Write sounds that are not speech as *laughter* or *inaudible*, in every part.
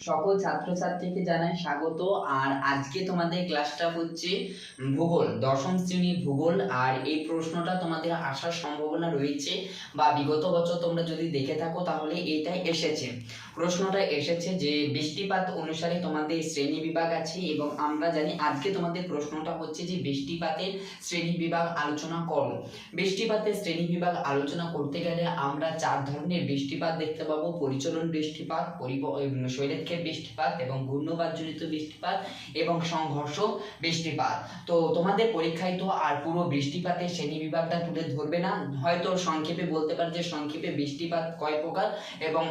সকল ছাত্রছাত্রীকে জানাই স্বাগত। আর আজকে তোমাদের ক্লাসটা হচ্ছে ভূগোল দশম শ্রেণির ভূগোল। আর এই প্রশ্নটা তোমাদের আসার সম্ভাবনা রয়েছে বা বিগত বছর তোমরা যদি দেখে থাকো তাহলে এটাই এসেছে। প্রশ্নটা এসেছে যে বৃষ্টিপাত অনুসারে তোমাদের শ্রেণি বিভাগ আছে এবং আমরা জানি আজকে তোমাদের প্রশ্নটা হচ্ছে যে বৃষ্টিপাতের শ্রেণি বিভাগ আলোচনা করো। বৃষ্টিপাতের শ্রেণি বিভাগ আলোচনা করতে গেলে আমরা চার ধরনের বৃষ্টিপাত দেখতে পাবো। পরিচলন বৃষ্টিপাত পরিব উম, শৈলেক্ষের বৃষ্টিপাত এবং ঘূর্ণবাদজনিত বৃষ্টিপাত এবং সংঘর্ষ বৃষ্টিপাত। তো তোমাদের পরীক্ষায় তো আর পুরো বৃষ্টিপাতের শ্রেণি বিভাগটা তুলে ধরবে না। হয়তো সংক্ষেপে বলতে পারে যে সংক্ষেপে বৃষ্টিপাত কয় প্রকার এবং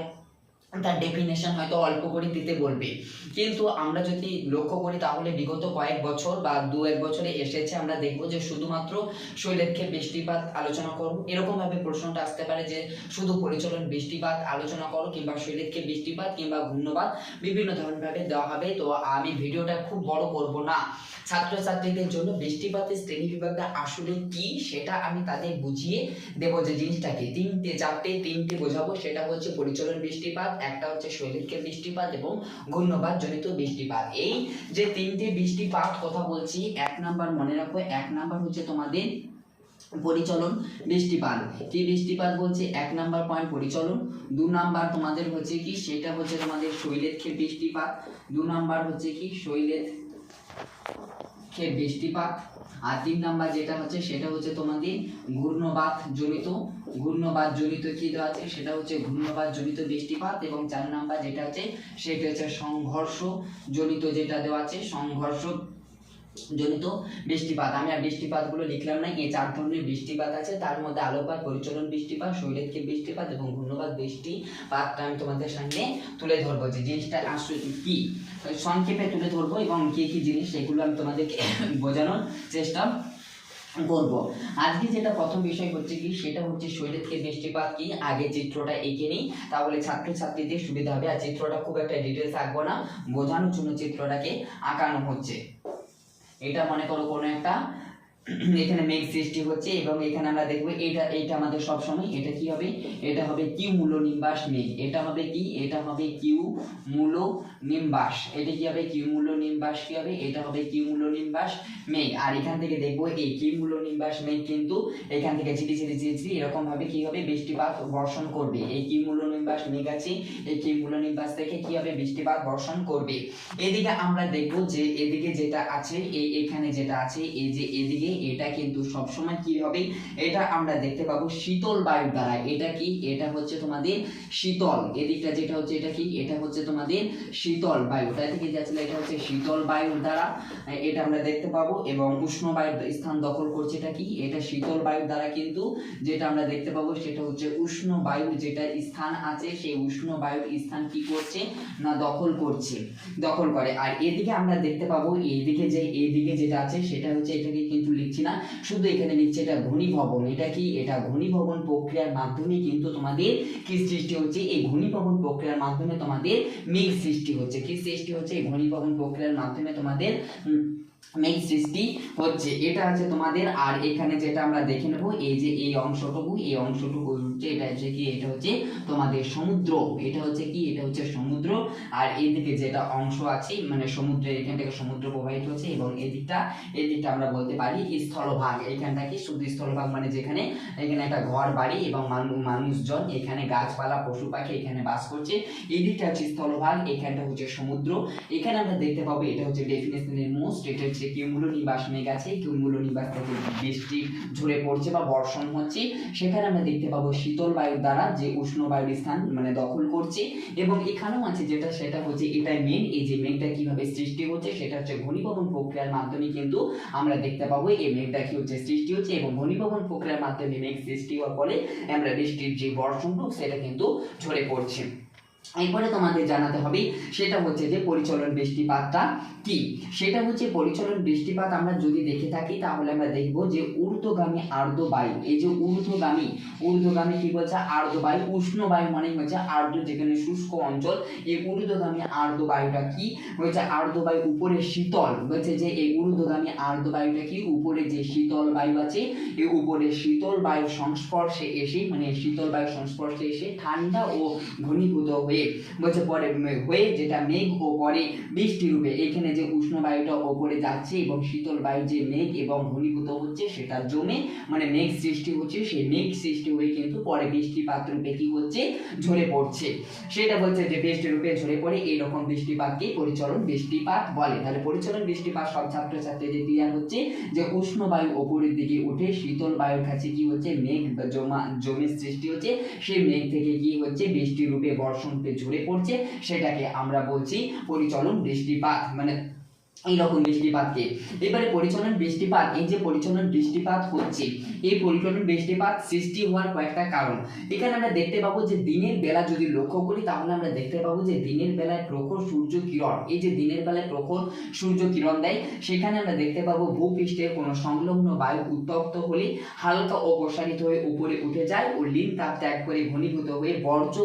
তার ডেফিনেশন হয়তো অল্প করে দিতে বলবে। কিন্তু আমরা যদি লক্ষ্য করি তাহলে বিগত কয়েক বছর বা দু এক বছরে এসেছে, আমরা দেখব যে শুধুমাত্র শৈলেক্ষের বৃষ্টিপাত আলোচনা করো। এরকমভাবে প্রশ্নটা আসতে পারে যে শুধু পরিচলন বৃষ্টিপাত আলোচনা করো কিংবা শৈলেক্ষের বৃষ্টিপাত কিংবা ঘূর্ণবাদ বিভিন্ন ধরনের ভাবে দেওয়া হবে। তো আমি ভিডিওটা খুব বড় করব না। ছাত্রছাত্রীদের জন্য বৃষ্টিপাতের শ্রেণি বিভাগটা আসলে কি সেটা আমি তাদের বুঝিয়ে দেব যে জিনিসটাকে। তিনটে, চারটে, তিনটে বোঝাবো। সেটা হচ্ছে পরিচলন বৃষ্টিপাত একটা হচ্ছে শৈলেক্ষের বৃষ্টিপাত এবং ঘূর্ণবাদ জনিত বৃষ্টিপাত। এই যে তিনটে বৃষ্টিপাত কথা বলছি, এক নাম্বার মনে রাখো, এক নাম্বার হচ্ছে তোমাদের পরিচলন বৃষ্টিপাত। কি বৃষ্টিপাত বলছে? এক নাম্বার পয়েন্ট পরিচলন। দু নাম্বার তোমাদের হচ্ছে কি? সেটা হচ্ছে তোমাদের শৈলেক্ষের বৃষ্টিপাত। দু নাম্বার হচ্ছে কি? শৈলের ক্ষের বৃষ্টিপাত আর তিন নাম্বার যেটা হচ্ছে, সেটা হচ্ছে তোমাদের ঘূর্ণবাত জনিত। ঘূর্ণবাত জনিত কী দেওয়া আছে? সেটা হচ্ছে ঘূর্ণবাত জনিত বৃষ্টিপাত এবং চার নাম্বার যেটা আছে, সেটা হচ্ছে সংঘর্ষ জনিত যেটা দেওয়া আছে, সংঘর্ষ জনিত বৃষ্টিপাত। আমি আর বৃষ্টিপাতগুলো লিখলাম না এই চার ধরনের বৃষ্টিপাত আছে, তার মধ্যে আলোকপাত, পরিচলন বৃষ্টিপাত শৈলেক্ষের বৃষ্টিপাত এবং ঘূর্ণবাদ বৃষ্টিপাতটা আমি তোমাদের সামনে তুলে ধরবো যে জিনিসটা আসলে কি। সংক্ষেপে তুলে ধরবো এবং কি কি জিনিস সেগুলো আমি তোমাদেরকে *coughs* বোঝানোর চেষ্টা করব। আজকে যেটা প্রথম বিষয় হচ্ছে কি, সেটা হচ্ছে শৈলেক্ষের বৃষ্টিপাত কি, আগে চিত্রটা এঁকে নিই, তাহলে ছাত্রছাত্রীদের সুবিধা হবে। আর চিত্রটা খুব একটা ডিটেলস আঁকবো না, বোঝানোর জন্য চিত্রটাকে আঁকানো হচ্ছে। এটা মনে করো কোনো একটা এখানে মেঘ সৃষ্টি হচ্ছে এবং এখানে আমরা দেখব এটা এটা আমাদের সব সময় এটা কি হবে? এটা হবে কিউ মূল নিম্বাস মেঘ? এটা হবে কি? এটা হবে কিউ মূল নিম্বাস এটা কি হবে? কিউ মূল নিম্বাস কি হবে? এটা হবে কিউ মূল নিম্বাস মেঘ। আর এখান থেকে দেখব এই কিউ মূল নিম্বাস মেঘ কিন্তু এখান থেকে ঝিরি ঝিরি ঝিরি এরকম ভাবে কি হবে? বৃষ্টিপাত বর্ষণ করবে। এই কিউ মূল নিম্বাস মেঘ আছে, এই কিউ মূল নিম্বাস থেকে কি হবে? বৃষ্টিপাত বর্ষণ করবে। এদিকে আমরা দেখব যে, এদিকে যেটা আছে, এই এখানে যেটা আছে, এই যে এদিকে এটা কিন্তু সবসময় কি হবে? এটা আমরা দেখতে পাবো শীতল বায়ুর দ্বারা। এটা কি? এটা হচ্ছে তোমাদের শীতল। এদিকটা যেটা হচ্ছে এটা কি? এটা হচ্ছে তোমাদের শীতল বায়ু। তাই থেকে যাচ্ছিল? এটা হচ্ছে শীতল বায়ুর দ্বারা। এটা আমরা দেখতে পাবো এবং উষ্ণ বায়ুর স্থান দখল করছে এটা কি? এটা শীতল বায়ুর দ্বারা কিন্তু যেটা আমরা দেখতে পাবো সেটা হচ্ছে উষ্ণ বায়ুর যেটা স্থান আছে, সেই উষ্ণ বায়ুর স্থান কি করছে? না, দখল করছে। দখল করে। আর এদিকে আমরা দেখতে পাবো এইদিকে যে এইদিকে যেটা আছে সেটা হচ্ছে এটাকে কিন্তু লিখছি না। শুধু এখানে নিচ্ছে এটা ঘনীভবন। এটা কি? এটা ঘনীভবন প্রক্রিয়ার মাধ্যমে কিন্তু তোমাদের কি সৃষ্টি হচ্ছে? এই ঘনীভবন প্রক্রিয়ার মাধ্যমে তোমাদের মেঘ সৃষ্টি হচ্ছে। কি সৃষ্টি হচ্ছে? এই ঘনীভবন প্রক্রিয়ার মাধ্যমে তোমাদের মেঘ সৃষ্টি হচ্ছে। এটা আছে তোমাদের, আর এখানে যেটা আমরা দেখে নেব, এই যে এই অংশটুকু এই অংশটুকু হচ্ছে এটা হচ্ছে কি, এটা হচ্ছে তোমাদের সমুদ্র। এটা হচ্ছে কি, এটা হচ্ছে সমুদ্র। আর এদিকে যেটা অংশ আছে মানে সমুদ্রের, এখান থেকে সমুদ্র প্রবাহিত হচ্ছে এবং এদিকটা এদিকটা আমরা বলতে পারি স্থলভাগ। এখানটা কি? শুধু স্থলভাগ মানে যেখানে, এখানে একটা ঘর বাড়ি এবং মানুষজন এখানে গাছপালা, পশু পাখি এখানে বাস করছে। এদিকটা হচ্ছে স্থলভাগ, এখানটা হচ্ছে সমুদ্র। এখানে আমরা দেখতে পাবো এটা হচ্ছে ডেফিনেশনের মোস্ট এটা হচ্ছে কিউমুল নিবাস মেঘ আছে। কিউমুল নিবাস থেকে বৃষ্টি ঝরে পড়ছে বা বর্ষণ হচ্ছে। সেখানে আমরা দেখতে পাবো শীতল বায়ুর দ্বারা যে উষ্ণ বায়ুর স্থান মানে দখল করছে এবং এখানেও আছে যেটা, সেটা হচ্ছে এটাই মেন এই যে মেঘটা কীভাবে সৃষ্টি হচ্ছে সেটা হচ্ছে ঘনীভবন প্রক্রিয়ার মাধ্যমে কিন্তু আমরা দেখতে পাবো, এই মেঘটা কি হচ্ছে সৃষ্টি হচ্ছে এবং ঘনীভবন প্রক্রিয়ার মাধ্যমে মেঘ সৃষ্টি হওয়ার ফলে আমরা বৃষ্টির যে বর্ষণ সেটা কিন্তু ঝরে পড়ছে। এরপরে তোমাদের জানাতে হবে, সেটা হচ্ছে যে পরিচলন বৃষ্টিপাতটা কি? সেটা হচ্ছে পরিচলন বৃষ্টিপাত আমরা যদি দেখে থাকি, তাহলে আমরা দেখব যে ঊর্ধ্বগামী আর্দ্র বায়ু, এই যে ঊর্ধ্বগামী ঊর্ধ্বগামী কি বলছে? আর্দ্র বায়ু, উষ্ণ বায়ু মানে হচ্ছে আর্দ্র যেখানে শুষ্ক অঞ্চল। এই ঊর্ধ্বগামী আর্দ্র বায়ুটা কি? হচ্ছে আর্দ্র বায়ু উপরে শীতল বলছে যে এই ঊর্ধ্বগামী আর্দ্র বায়ুটা কি? উপরে যে শীতল বায়ু আছে, এই উপরে শীতল বায়ুর সংস্পর্শে এসে মানে শীতল বায়ুর সংস্পর্শে এসে ঠান্ডা ও ঘনীভূত হয়ে হয়ে বলছে, পরে হয়ে যেটা মেঘ ও পরে বৃষ্টি রূপে। এখানে যে উষ্ণ বায়ুটা ওপরে যাচ্ছে এবং শীতল বায়ু যে মেঘ এবং ঘনীভূত হচ্ছে, সেটা জমে মানে মেঘ সৃষ্টি হচ্ছে। সেই মেঘ সৃষ্টি হয়ে কিন্তু পরে বৃষ্টিপাত রূপে কি হচ্ছে? ঝরে পড়ছে। সেটা বলছে যে বৃষ্টি রূপে ঝরে পড়ে, এইরকম বৃষ্টিপাতকে পরিচলন বৃষ্টিপাত বলে। তাহলে পরিচলন বৃষ্টিপাত সব ছাত্রছাত্রীদের ক্লিয়ার হচ্ছে যে উষ্ণ বায়ু ওপরের দিকে উঠে, শীতল বায়ুর কাছে কি হচ্ছে? মেঘ জমা, জমে সৃষ্টি হচ্ছে। সেই মেঘ থেকে কি হচ্ছে? বৃষ্টি রূপে বর্ষণ ঝরে পড়ছে সেটাকে আমরা বলছি পরিচলন বৃষ্টিপাত মানে এইরকম বৃষ্টিপাতকে। এবারে পরিচলন বৃষ্টিপাত, এই যে পরিচলন বৃষ্টিপাত হচ্ছে, এই পরিচলন বৃষ্টিপাত সৃষ্টি হওয়ার কয়েকটা কারণ। এখানে আমরা দেখতে পাবো যে দিনের বেলা যদি লক্ষ্য করি, তাহলে আমরা দেখতে পাবো যে দিনের বেলায় প্রখর সূর্য কিরণ, এই যে দিনের বেলায় প্রখর সূর্য কিরণ দেয়, সেখানে আমরা দেখতে পাবো ভূপৃষ্ঠের কোনো সংলগ্ন বায়ু উত্তপ্ত হলে হালকা অপসারিত হয়ে উপরে উঠে যায় ও লিন তাপ ত্যাগ করে ঘনীভূত হয়ে বর্জ্য,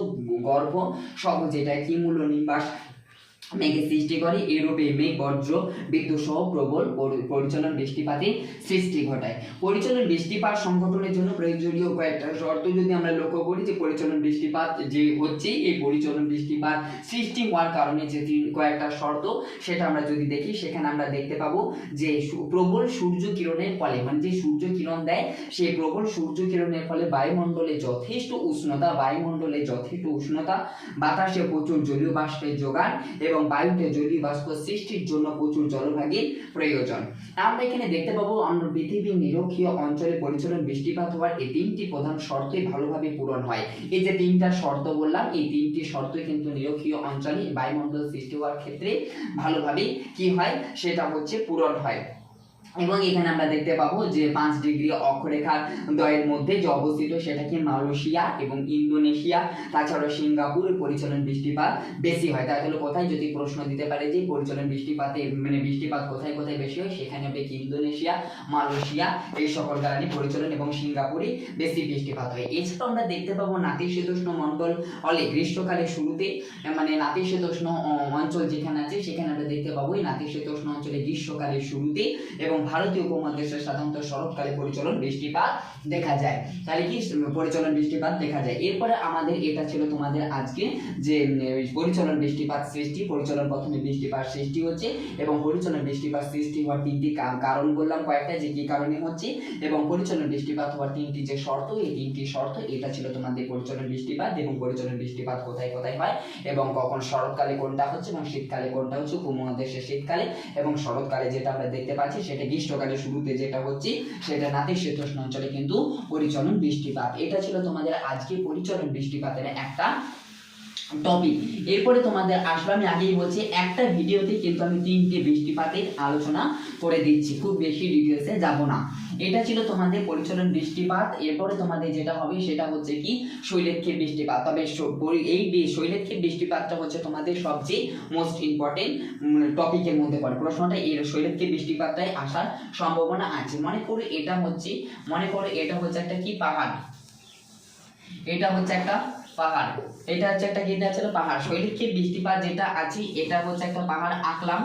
গর্ভ সহ যেটা কিমূল নিবাস মেঘের সৃষ্টি করে, এরূপে মেঘ, বজ্র, বিদ্যুৎ সহ প্রবল পরি- পরিচালন বৃষ্টিপাতে সৃষ্টি ঘটায়। পরিচালন বৃষ্টিপাত সংগঠনের জন্য প্রয়োজনীয় কয়েকটা শর্ত যদি আমরা লক্ষ্য করি যে পরিচালন বৃষ্টিপাত যে হচ্ছে, এই পরিচালন বৃষ্টিপাত সৃষ্টি হওয়ার কারণে যে কয়েকটা শর্ত, সেটা আমরা যদি দেখি, সেখানে আমরা দেখতে পাবো যে প্রবল সূর্য কিরণের ফলে মানে যে সূর্য কিরণ দেয়, সেই প্রবল সূর্য কিরণের ফলে বায়ুমণ্ডলে যথেষ্ট উষ্ণতা, বায়ুমণ্ডলে যথেষ্ট উষ্ণতা, বাতাসে প্রচুর জলীয় বাষ্পের যোগান এবং বায়ুতে জলীয় বাষ্প সৃষ্টির জন্য প্রচুর জলভাগই প্রয়োজন। আমরা এখানে দেখতে পাবো আমরা পৃথিবীর নিরক্ষীয় অঞ্চলে পরিচালন বৃষ্টিপাত হওয়ার এই তিনটি প্রধান শর্তই ভালোভাবে পূরণ হয়। এই যে তিনটা শর্ত বললাম, এই তিনটি শর্তই কিন্তু নিরক্ষীয় অঞ্চলে বায়ুমণ্ডল সৃষ্টি হওয়ার ক্ষেত্রে ভালোভাবে কি হয়? সেটা হচ্ছে পূরণ হয়। এবং এখানে আমরা দেখতে পাবো যে পাঁচ ডিগ্রি অক্ষরেখার দ্বয়ের মধ্যে যে অবস্থিত সেটা কি? মালয়েশিয়া এবং ইন্দোনেশিয়া। তাছাড়াও সিঙ্গাপুর পরিচালন বৃষ্টিপাত বেশি হয়। তাহলে কোথায় যদি প্রশ্ন দিতে পারে যে পরিচালন বৃষ্টিপাতে মানে বৃষ্টিপাত কোথায় কোথায় বেশি হয়? সেখানে হবে কি? ইন্দোনেশিয়া, মালয়েশিয়া এই সকল কারণে পরিচালন এবং সিঙ্গাপুরে বেশি বৃষ্টিপাত হয়। এছাড়াও আমরা দেখতে পাবো নাতিশীতোষ্ণ মণ্ডল হলে গ্রীষ্মকালের শুরুতে মানে নাতিশীতোষ্ণ অঞ্চল যেখানে আছে, সেখানে আমরা দেখতে পাবো এই নাতিশীতোষ্ণ অঞ্চলে গ্রীষ্মকালের শুরুতে এবং ভারতীয় উপমহাদেশে সাধারণত শরৎকালে পরিচলন বৃষ্টিপাত দেখা যায়। তাহলে কি পরিচলন বৃষ্টিপাত দেখা যায়? এরপরে আমাদের এটা ছিল তোমাদের আজকে যে পরিচলন বৃষ্টিপাত সৃষ্টি, পরিচলন প্রথমে বৃষ্টিপাত সৃষ্টি হচ্ছে এবং পরিচলন বৃষ্টিপাত সৃষ্টি হওয়ার তিনটি কারণ বললাম কয়েকটা, যে কি কারণে হচ্ছে এবং পরিচলন বৃষ্টিপাত হওয়ার তিনটি যে শর্ত, এই তিনটি শর্ত, এটা ছিল তোমাদের পরিচলন বৃষ্টিপাত এবং পরিচলন বৃষ্টিপাত কোথায় কোথায় হয় এবং কখন শরৎকালে কোনটা হচ্ছে এবং শীতকালে কোনটা হচ্ছে উপমহাদেশে শীতকালে এবং শরৎকালে যেটা আমরা দেখতে পাচ্ছি সেটা গ্রীষ্মকালের শুরুতে যেটা হচ্ছে, সেটা নাতিশীতোষ্ণ অঞ্চলে কিন্তু পরিচলন বৃষ্টিপাত। এটা ছিল তোমাদের আজকে পরিচলন বৃষ্টিপাতের একটা টপিক এরপরে তোমাদের আসবে, আমি আগেই বলছি, একটা ভিডিওতে কিন্তু আমি তিনটে বৃষ্টিপাতের আলোচনা করে দিচ্ছি। খুব বেশি ডিটেলসে যাব না। এটা ছিল তোমাদের পরিচালন বৃষ্টিপাত। এরপরে তোমাদের যেটা হবে সেটা হচ্ছে কি? শৈলেক্ষের বৃষ্টিপাত। তবে এই শৈলেক্ষের বৃষ্টিপাতটা হচ্ছে তোমাদের সবচেয়ে মোস্ট ইম্পর্টেন্ট টপিকের মধ্যে পড়ে। প্রশ্নটা এর শৈলেক্ষের বৃষ্টিপাতটাই আসার সম্ভাবনা আছে। মনে করো এটা হচ্ছে, মনে করো এটা হচ্ছে একটা কি? পাহাড়। এটা হচ্ছে একটা পাহাড়। এটা হচ্ছে একটা কি? ছিল পাহাড়। শৈলিক্ষের বৃষ্টিপাত যেটা আছে, এটা হচ্ছে একটা পাহাড়, আঁকলাম।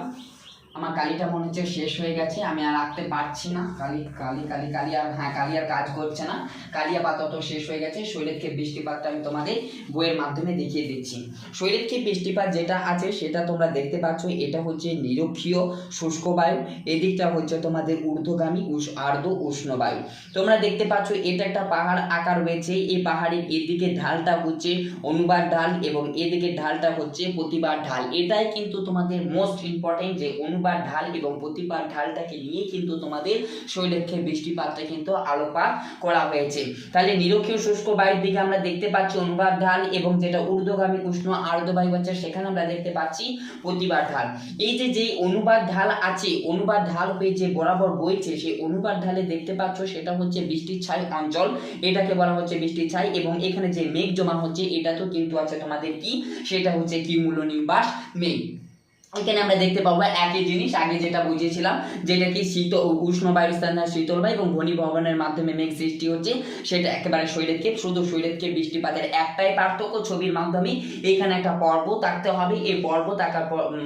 আমার কালিটা মনে হচ্ছে শেষ হয়ে গেছে, আমি আর আঁকতে পারছি না। কালি কালি কালি কালি আর হ্যাঁ কালি আর কাজ করছে না। কালি আপাতত শেষ হয়ে গেছে। শৈলেক্ষের বৃষ্টিপাতটা আমি তোমাদের বইয়ের মাধ্যমে দেখিয়ে দিচ্ছি। শৈলেক্ষের বৃষ্টিপাত যেটা আছে, সেটা তোমরা দেখতে পাচ্ছ। এটা হচ্ছে নিরক্ষীয় শুষ্ক বায়ু। এদিকটা হচ্ছে তোমাদের ঊর্ধ্বগামী আর্দ্র উষ্ণ বায়ু। তোমরা দেখতে পাচ্ছ, এটা একটা পাহাড় আকার রয়েছে এই পাহাড়ের এদিকে ঢালটা হচ্ছে অনুবার ঢাল এবং এদিকে ঢালটা হচ্ছে প্রতিবার ঢাল। এটাই কিন্তু তোমাদের মোস্ট ইম্পর্টেন্ট যে অনুবার ঢাল এবং প্রতিবার ঢালটাকে নিয়ে কিন্তু তোমাদের শৈলেক্ষের বৃষ্টিপাতটা কিন্তু আলোপাত করা হয়েছে। তাহলে নিরক্ষীয় শুষ্ক বায়ুর দিকে আমরা দেখতে পাচ্ছি অনুবাদ ঢাল এবং যেটা ঊর্ধ্বগামী উষ্ণ আর্দ্র বায়ু আছে, সেখানে আমরা দেখতে পাচ্ছি প্রতিবার ঢাল। এই যে যে অনুবাদ ঢাল আছে, অনুবাদ ঢাল হয়ে যে বরাবর বইছে, সেই অনুবাদ ঢালে দেখতে পাচ্ছ সেটা হচ্ছে বৃষ্টির ছাই অঞ্চল। এটাকে বলা হচ্ছে বৃষ্টির ছাই এবং এখানে যে মেঘ জমা হচ্ছে এটা তো কিন্তু আছে তোমাদের কি? সেটা হচ্ছে কি মূল্য নিবাস মেঘ। এখানে আমরা দেখতে পাবো একই জিনিস, আগে যেটা বুঝিয়েছিলাম, যেটা কি শীত উষ্ণ বায়ুর স্থান শীতল বায়ু এবং ঘনী ভবনের মাধ্যমে মেঘ সৃষ্টি হচ্ছে, সেটা একেবারে শৈলেতকে শুধু শৈলেতকে বৃষ্টিপাতের একটাই পার্থক্য ছবির মাধ্যমে এখানে একটা পর্বত আঁকতে হবে, এই পর্বত আঁকার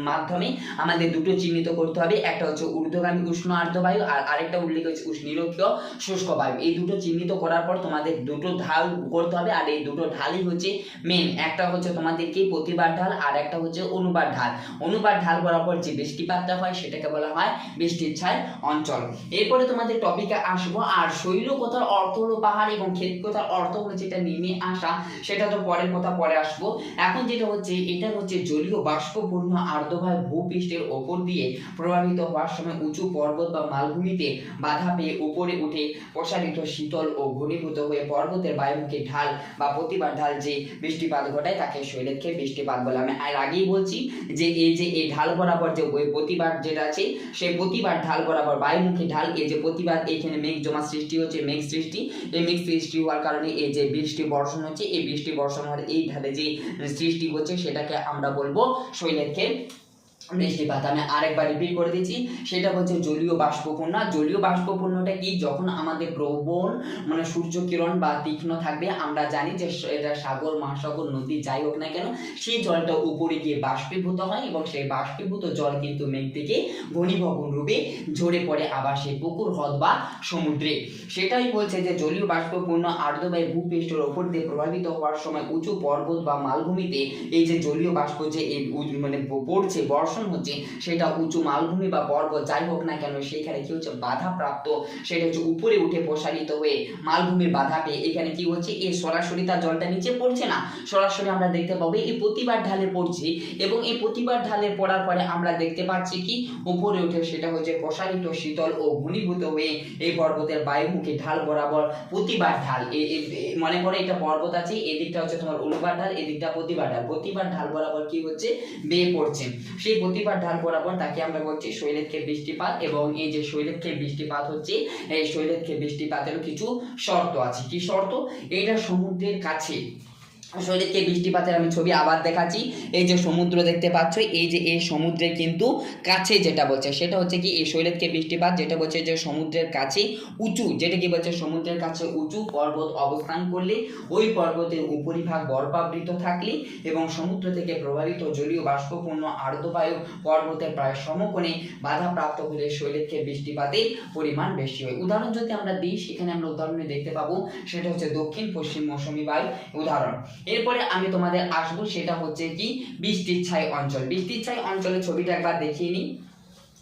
মাধ্যমে আমাদের দুটো চিহ্নিত করতে হবে, একটা হচ্ছে ঊর্ধ্বগামী উষ্ণ আর্দ্র বায়ু আর আরেকটা উল্লেখ হচ্ছে নিরক্ষীয় শুষ্ক বায়ু। এই দুটো চিহ্নিত করার পর তোমাদের দুটো ঢাল করতে হবে, আর এই দুটো ঢালই হচ্ছে মেন একটা হচ্ছে তোমাদেরকে প্রতিবার ঢাল, আর একটা হচ্ছে অনুবার ঢাল। অনুবার ঢাল বরাবর যে বৃষ্টিপাতটা হয় সেটাকে বলা হয় বৃষ্টির ছায় অঞ্চল। এরপরে তোমাদের টপিকে আসব, আর শৈল কথার অর্থ হলো পাহাড় এবং ক্ষেত কথার অর্থ হলো যেটা নেমে আসা, সেটা তো পরের কথা পরে আসব। এখন যেটা হচ্ছে, এটা হচ্ছে জলীয় বাষ্পপূর্ণ আর্দ্রভাবে ভূপৃষ্ঠের ওপর দিয়ে প্রভাবিত হওয়ার সময় উঁচু পর্বত বা মালভূমিতে বাধা পেয়ে উপরে উঠে প্রসারিত শীতল ও ঘনীভূত হয়ে পর্বতের বায়ুমুখী ঢাল বা প্রতিবার ঢাল যে বৃষ্টিপাত ঘটায়, তাকে শৈলেক্ষে বৃষ্টিপাত বলে। আমি আর আগেই বলছি যে এই যে এই ঢাল বরাবর যে ওই প্রতিবার যেটা আছে, সেই প্রতিবার ঢাল বরাবর বায়ুমুখী ঢাল, এই যে প্রতিবার এইখানে মেঘ জমা সৃষ্টি হচ্ছে, মেঘ সৃষ্টি। এই মেঘ সৃষ্টি হওয়ার কারণে এই যে বৃষ্টি বর্ষণ হচ্ছে, এই বৃষ্টি বর্ষণ হওয়ার এই ঢালে যে সৃষ্টি হচ্ছে, সেটাকে আমরা বলব শৈলেক্ষে বৃষ্টিপাত। আমি আরেকবার রিপিট করে দিচ্ছি, সেটা হচ্ছে জলীয় বাষ্পপূর্ণ। জলীয় বাষ্পপূর্ণটা কি? যখন আমাদের প্রবল মানে সূর্য কিরণ বা তীক্ষ্ণ থাকবে, আমরা জানি যে এটা সাগর, মহাসাগর, নদী, যাই হোক না কেন, সেই জলটা উপরে গিয়ে বাষ্পীভূত হয় এবং সেই বাষ্পীভূত জল কিন্তু মেঘ থেকে ঘনীভবন রূপে ঝরে পড়ে আবার সেই পুকুর, হ্রদ বা সমুদ্রে। সেটাই বলছে যে জলীয় বাষ্পপূর্ণ আর্দ্রবায়ু ভূপৃষ্ঠের ওপর দিয়ে প্রভাবিত হওয়ার সময় উঁচু পর্বত বা মালভূমিতে এই যে জলীয় বাষ্প যে মানে পড়ছে, বর্ষণ হচ্ছে সেটা উঁচু মালভূমি বা পর্বত যাই হোক না কেন সেখানে কি হচ্ছে বাধা প্রাপ্ত, সেটা হচ্ছে উপরে উঠে প্রসারিত হয়ে মালভূমির বাধা পেয়ে এখানে কি হচ্ছে এই সরাসরি তার জলটা নিচে পড়ছে না। সরাসরি আমরা দেখতে পাবো এই প্রতিবার ঢালে পড়ছে এবং এই প্রতিবার ঢালে পড়ার পরে আমরা দেখতে পাচ্ছি কি, উপরে উঠে সেটা হচ্ছে প্রসারিত শীতল ও ঘনীভূত হয়ে এই পর্বতের বায়ুমুখী ঢাল বরাবর প্রতিবার ঢাল মনে করে এটা পর্বত আছে, এদিকটা হচ্ছে তোমার অনুবার ঢাল, এদিকটা প্রতিবার ঢাল প্রতিবার ঢাল বরাবর কি হচ্ছে, বেয়ে পড়ছে। সেই প্রতিবার ঢাল বরাবর তাকে আমরা বলছি শৈলেক্ষে বৃষ্টিপাত এবং এই যে শৈলেক্ষে বৃষ্টিপাত হচ্ছে, এই শৈলেক্ষে বৃষ্টিপাতেরও কিছু শর্ত আছে। কি শর্ত? এটা সমুদ্রের কাছে শৈলেক্ষে বৃষ্টিপাতের আমি ছবি আবার দেখাচ্ছি। এই যে সমুদ্র দেখতে পাচ্ছ, এই যে এই সমুদ্রের কিন্তু কাছে যেটা বলছে, সেটা হচ্ছে কি, এই শৈলেক্ষে বৃষ্টিপাত যেটা বলছে যে সমুদ্রের কাছে উঁচু, যেটা কি বলছে, সমুদ্রের কাছে উঁচু পর্বত অবস্থান করলে ওই পর্বতের উপরিভাগ বরফাবৃত থাকলে এবং সমুদ্র থেকে প্রভাবিত জলীয় বাষ্পপূর্ণ আর্দ্রবায়ু পর্বতের প্রায় সমকোণে বাধাপ্রাপ্ত হলে শৈলেক্ষে বৃষ্টিপাতের পরিমাণ বেশি হয়। উদাহরণ যদি আমরা দিই, সেখানে আমরা উদাহরণে দেখতে পাবো, সেটা হচ্ছে দক্ষিণ পশ্চিম মৌসুমী বায়ু। উদাহরণ এরপরে আমি তোমাদের আসব, সেটা হচ্ছে কি? বৃষ্টির ছাই অঞ্চল। বৃষ্টির ছাই অঞ্চলের ছবিটা একবার দেখিয়ে নিই।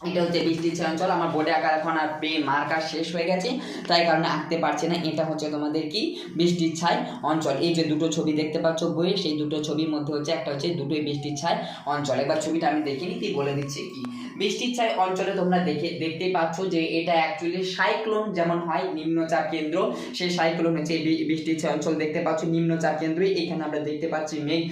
এটা হচ্ছে বৃষ্টির ছাই অঞ্চল। আমার বোর্ডে আঁকার এখন আর পে মার্কার শেষ হয়ে গেছে, তাই কারণে আঁকতে পারছি না। এটা হচ্ছে তোমাদের কি? বৃষ্টির ছাই অঞ্চল। এই যে দুটো ছবি দেখতে পাচ্ছ বইয়ে, সেই দুটো ছবির মধ্যে হচ্ছে, একটা হচ্ছে দুটোই বৃষ্টির ছাই অঞ্চল। এবার ছবিটা আমি দেখিনি নিতে বলে দিচ্ছি কি? বৃষ্টির ছায় অঞ্চলে তোমরা দেখে, দেখতে পাচ্ছ যে এটা অ্যাকচুয়ালি সাইক্লোন যেমন হয়, নিম্নচাপ কেন্দ্র। সেই সাইক্লোন হচ্ছে বৃষ্টির ছায় অঞ্চল দেখতে পাচ্ছ, নিম্নচাপ কেন্দ্রই। এখানে আমরা দেখতে পাচ্ছি মেঘ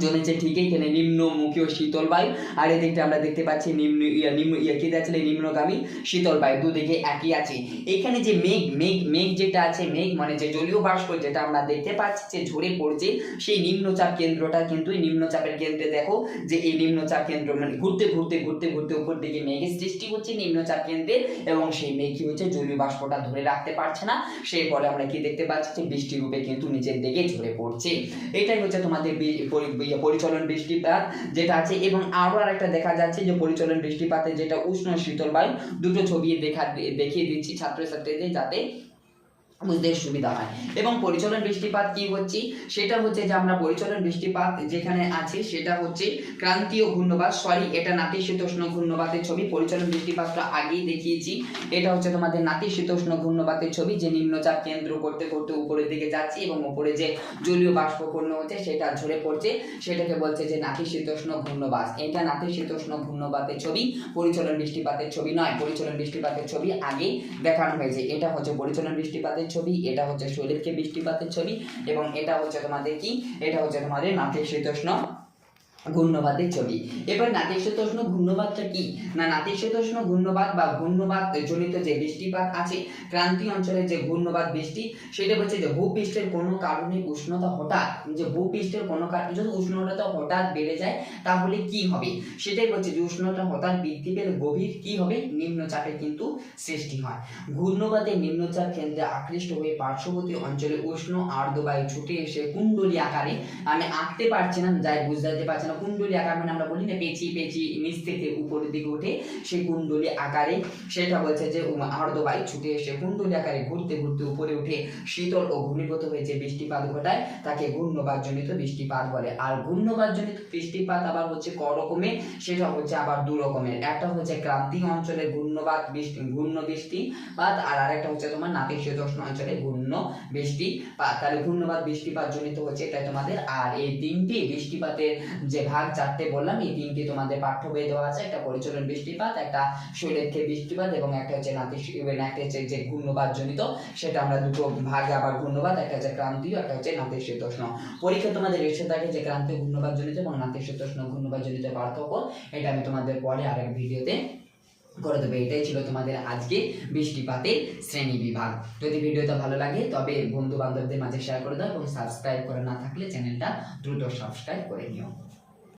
জমেছে ঠিক এখানে নিম্নমুখী শীতল বায়ু, আর এদিকটা আমরা দেখতে পাচ্ছি নিম্ন নিম্ন কি আছে নিম্নগামী শীতল বায়ু, দুদিকে একই আছে। এখানে যে মেঘ মেঘ মেঘ যেটা আছে, মেঘ মানে যে জলীয় বাষ্প যেটা আমরা দেখতে পাচ্ছি যে ঝরে পড়ছে, সেই নিম্নচাপ কেন্দ্রটা কিন্তু এই নিম্নচাপের কেন্দ্রে দেখো যে এই নিম্নচাপ কেন্দ্র মানে ঘুরতে ঘুরতে ঘুরতে ঘুরতে উপর দিকে মেঘের সৃষ্টি হচ্ছে নিম্নচাপ কেন্দ্রে এবং সেই মেঘ কি হচ্ছে জলীয় বাষ্পটা ধরে রাখতে পারছে না। সেই ফলে আমরা কি দেখতে পাচ্ছি যে বৃষ্টি রূপে কিন্তু নিচের দিকে ঝরে পড়ছে। এটাই হচ্ছে তোমাদের পরিচলন বৃষ্টিপাত যেটা আছে এবং আরও আরেকটা দেখা যাচ্ছে যে পরিচলন বৃষ্টিপাতে যেটা উষ্ণ শীতল বায়ু দুটো ছবি দেখা, দেখিয়ে দিচ্ছি ছাত্রছাত্রীদের যাতে বুঝতে সুবিধা হয়। এবং পরিচলন বৃষ্টিপাত কি হচ্ছে? সেটা হচ্ছে যে আমরা পরিচলন বৃষ্টিপাত যেখানে আছে, সেটা হচ্ছে ক্রান্তীয় ঘূর্ণবাদ সরি এটা নাতিশীতোষ্ণ ঘূর্ণবাতের ছবি। পরিচলন বৃষ্টিপাতটা আগেই দেখিয়েছি। এটা হচ্ছে তোমাদের নাতিশীতোষ্ণ ঘূর্ণবাতের ছবি, যে নিম্নচাপ কেন্দ্র করতে করতে উপরের দিকে যাচ্ছে এবং উপরে যে জলীয় বাষ্পপূর্ণ হচ্ছে, সেটা ঝরে পড়ছে। সেটাকে বলছে যে নাতিশীতোষ্ণ ঘূর্ণবাস এটা নাতিশীতোষ্ণ ঘূর্ণবাতের ছবি, পরিচলন বৃষ্টিপাতের ছবি নয়। পরিচলন বৃষ্টিপাতের ছবি আগে দেখানো হয়েছে। এটা হচ্ছে পরিচলন বৃষ্টিপাতের ছবি, এটা হচ্ছে শরীরকে বৃষ্টিপাতের ছবি এবং এটা হচ্ছে তোমাদের কি? এটা হচ্ছে তোমাদের নাতিশীতোষ্ণ ঘূর্ণবাদের ছবি এবার নাতিশীতোষ্ণ ঘূর্ণবাদটা কি? না, নাতিশীতোষ্ণ ঘূর্ণবাদ বা ঘূর্ণবাদ জনিত যে বৃষ্টিপাত আছে, ক্রান্তীয় অঞ্চলের যে ঘূর্ণবাদ বৃষ্টি, সেটা হচ্ছে যে ভূপৃষ্ঠের কোনো কারণে উষ্ণতা হঠাৎ, যে ভূপৃষ্ঠের কোনো কারণে, যদি উষ্ণতা হঠাৎ বেড়ে যায়, তাহলে কি হবে? সেটাই হচ্ছে যে উষ্ণতা হঠাৎ বৃদ্ধি পেলে গভীর কি হবে? নিম্নচাপের কিন্তু সৃষ্টি হয়। ঘূর্ণবাদের নিম্নচাপ কেন্দ্রে আকৃষ্ট হয়ে পার্শ্ববর্তী অঞ্চলে উষ্ণ আর্দ্রবায়ু ছুটে এসে কুণ্ডলী আকারে, আমি আঁকতে পারছি না, যাই বুঝতে পারছি না কুণ্ডলী আকার মানে আমরা বলি না পেঁচি পেঁচি নিচ থেকে উপরের দিকে উঠে সেই কুণ্ডলী আকারে সেটা বলছে যে বায়ু ছুটে এসে কুণ্ডলী আকারে ঘুরতে ঘুরতে উপরে উঠে শীতল ও ঘূর্ণীভূত হয়ে যে বৃষ্টিপাত ঘটায়, তাকে ঘূর্ণবাদজনিত বৃষ্টিপাত বলে। আর ঘূর্ণবাদজনিত বৃষ্টিপাত আবার হচ্ছে ক রকমের সেটা হচ্ছে আবার দু রকমের। একটা হচ্ছে ক্রান্তীয় অঞ্চলে ঘূর্ণবাদ বৃষ্টি, ঘূর্ণ বৃষ্টিপাত, আর আরেকটা হচ্ছে তোমার নাতিশীতোষ্ণ অঞ্চলে ঘূর্ণ বৃষ্টিপাত। তাহলে ঘূর্ণবাদ বৃষ্টিপাত জনিত হচ্ছে এটা তোমাদের। আর এই তিনটি বৃষ্টিপাতের যে ভাগ চারটে বললাম, এই তিনটি তোমাদের পাঠ্য বই দেওয়া আছে, একটা পরিচলন বৃষ্টিপাত, একটা শৈলেক্ষে বৃষ্টিপাত এবং একটা হচ্ছে নাতি একটা হচ্ছে যে ঘূর্ণবাদ জনিত, সেটা আমরা দুটো ভাগে আবার ঘূর্ণবাদ, একটা হচ্ছে ক্রান্তীয়, একটা হচ্ছে নাতিশীতোষ্ণ। পরীক্ষা তোমাদের এসে থাকে যে ক্রান্তীয় ঘূর্ণবাদ জনিত এবং নাতিশীতোষ্ণ ঘূর্ণবাদ জনিত পার্থক্য, এটা আমি তোমাদের পরে আরেক ভিডিওতে করে দেবো। এটাই ছিল তোমাদের আজকে বৃষ্টিপাতের শ্রেণি বিভাগ। যদি ভিডিওটা ভালো লাগে, তবে বন্ধু বান্ধবদের মাঝে শেয়ার করে দাও এবং সাবস্ক্রাইব করে না থাকলে চ্যানেলটা দ্রুত সাবস্ক্রাইব করে নিও।